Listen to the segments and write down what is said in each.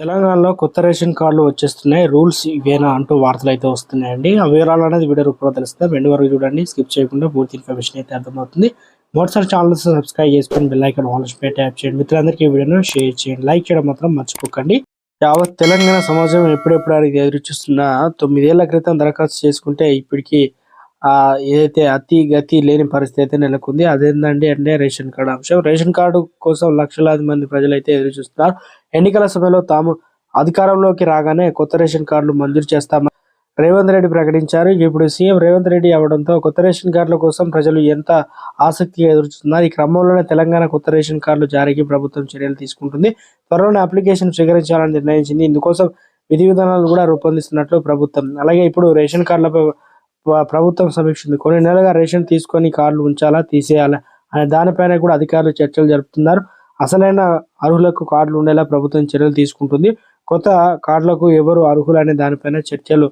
తెలంగాణలో కొత్త రేషన్ కార్డులు వచ్చేస్తున్నాయి రూల్స్ ఇవేనా అంటూ వార్తలు అయితే వస్తున్నాయండి. ఆ వివరాలు అనేది వీడియో రూపంలో తెలుస్తుంది. రెండు వరకు చూడండి స్కిప్ చేయకుండా పూర్తి ఇన్ఫర్మేషన్ అయితే అర్థమవుతుంది. మొదటిసారి ఛానల్ సబ్స్క్రైబ్ చేసుకొని బెల్ ఐకాన్ ఆల్ పే ట్యాప్ చేయండి. మిత్రులందరికీ ఈ వీడియోను షేర్ చేయండి. లైక్ చేయడం మాత్రం మర్చిపోకండి. యావత్ తెలంగాణ సమాజం ఎప్పుడెప్పుడు అనేది ఎదురు చూస్తున్నా తొమ్మిదేళ్ళ క్రితం దరఖాస్తు చేసుకుంటే ఇప్పటికి ఏదైతే అతి గతి లేని పరిస్థితి అయితే నెలకొంది అదేంటండి అంటే రేషన్ కార్డు అంశం. రేషన్ కార్డు కోసం లక్షలాది మంది ప్రజలైతే ఎదురు చూస్తున్నారు. ఎన్నికల సమయంలో తాము అధికారంలోకి రాగానే కొత్త రేషన్ కార్డులు మంజూరు చేస్తామని రేవంత్ రెడ్డి ప్రకటించారు. ఇప్పుడు సీఎం రేవంత్ రెడ్డి అవడంతో కొత్త రేషన్ కార్డుల కోసం ప్రజలు ఎంత ఆసక్తిగా ఎదురుచూస్తున్నారు ఈ క్రమంలోనే తెలంగాణ కొత్త రేషన్ కార్డులు జారీకి ప్రభుత్వం చర్యలు తీసుకుంటుంది. త్వరలోనే అప్లికేషన్ స్వీకరించాలని నిర్ణయించింది. ఇందుకోసం విధి విధానాలు కూడా రూపొందిస్తున్నట్లు ప్రభుత్వం. అలాగే ఇప్పుడు రేషన్ కార్డులపై ప్రభుత్వం సమీక్షింది కొన్ని నెలలుగా రేషన్ తీసుకొని కార్డులు ఉంచాలా తీసేయాలా అనే దానిపైన కూడా అధికారులు చర్చలు జరుపుతున్నారు. అసలైన అర్హులకు కార్డులు ఉండేలా ప్రభుత్వం చర్యలు తీసుకుంటుంది. కొత్త కార్డులకు ఎవరు అర్హులు అనే దానిపైన చర్చలు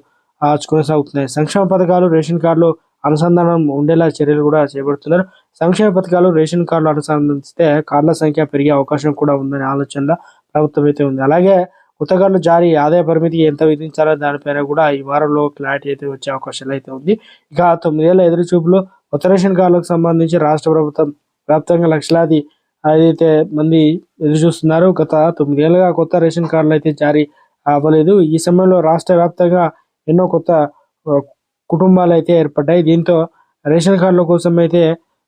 కొనసాగుతున్నాయి. సంక్షేమ పథకాలు రేషన్ కార్డులు అనుసంధానం ఉండేలా చర్యలు కూడా చేపడుతున్నారు. సంక్షేమ పథకాలు రేషన్ కార్డులు అనుసంధానిస్తే కార్డుల సంఖ్య పెరిగే అవకాశం కూడా ఉందనే ఆలోచనలో ప్రభుత్వం అయితే ఉంది. అలాగే కొత్తగాళ్ళు జారీ ఆదాయ పరిమితి ఎంత విధించాలో దానిపైన కూడా ఈ వారంలో క్లారిటీ అయితే వచ్చే అవకాశాలు అయితే ఉంది. ఇక తొమ్మిదేళ్ళ ఎదురు చూపులో కొత్త రేషన్ కార్డులకు సంబంధించి రాష్ట్ర ప్రభుత్వం వ్యాప్తంగా లక్షలాది ఏదైతే మంది ఎదురు చూస్తున్నారు గత తొమ్మిదేళ్ళుగా కొత్త రేషన్ కార్డులు అయితే జారీ అవ్వలేదు. ఈ సమయంలో రాష్ట్ర వ్యాప్తంగా ఎన్నో కొత్త కుటుంబాలు అయితే ఏర్పడ్డాయి. దీంతో రేషన్ కార్డుల కోసం అయితే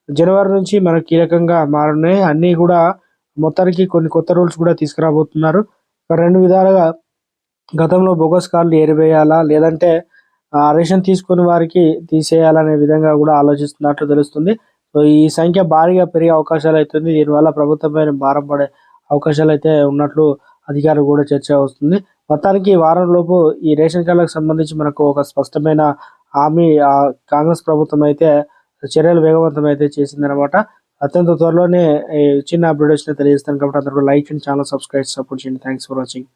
జనవరి నుంచి మనకు కీలకంగా మారున్నాయి. అన్నీ కూడా మొత్తానికి కొన్ని కొత్త రూల్స్ కూడా తీసుకురాబోతున్నారు. రెండు విధాలుగా గతంలో బొగస్ కార్లు ఏరివేయాలా లేదంటే ఆ రేషన్ తీసుకుని వారికి తీసేయాలనే విధంగా కూడా ఆలోచిస్తున్నట్లు తెలుస్తుంది. సో ఈ సంఖ్య భారీగా పెరిగే అవకాశాలు అవుతుంది దీనివల్ల ప్రభుత్వం భారం పడే అవకాశాలు అయితే ఉన్నట్లు అధికారులు కూడా చర్చ వస్తుంది. మొత్తానికి వారం లోపు ఈ రేషన్ కార్డులకు సంబంధించి మనకు ఒక స్పష్టమైన హామీ కాంగ్రెస్ ప్రభుత్వం అయితే చర్యలు వేగవంతం అయితే చేసిందనమాట అత్యంత త్వరలోనే చిన్న అప్డేట్ వచ్చినా తెలియజేస్తాను కాబట్టి అందరూ like and channel subscribe support చేయండి. Thanks for watching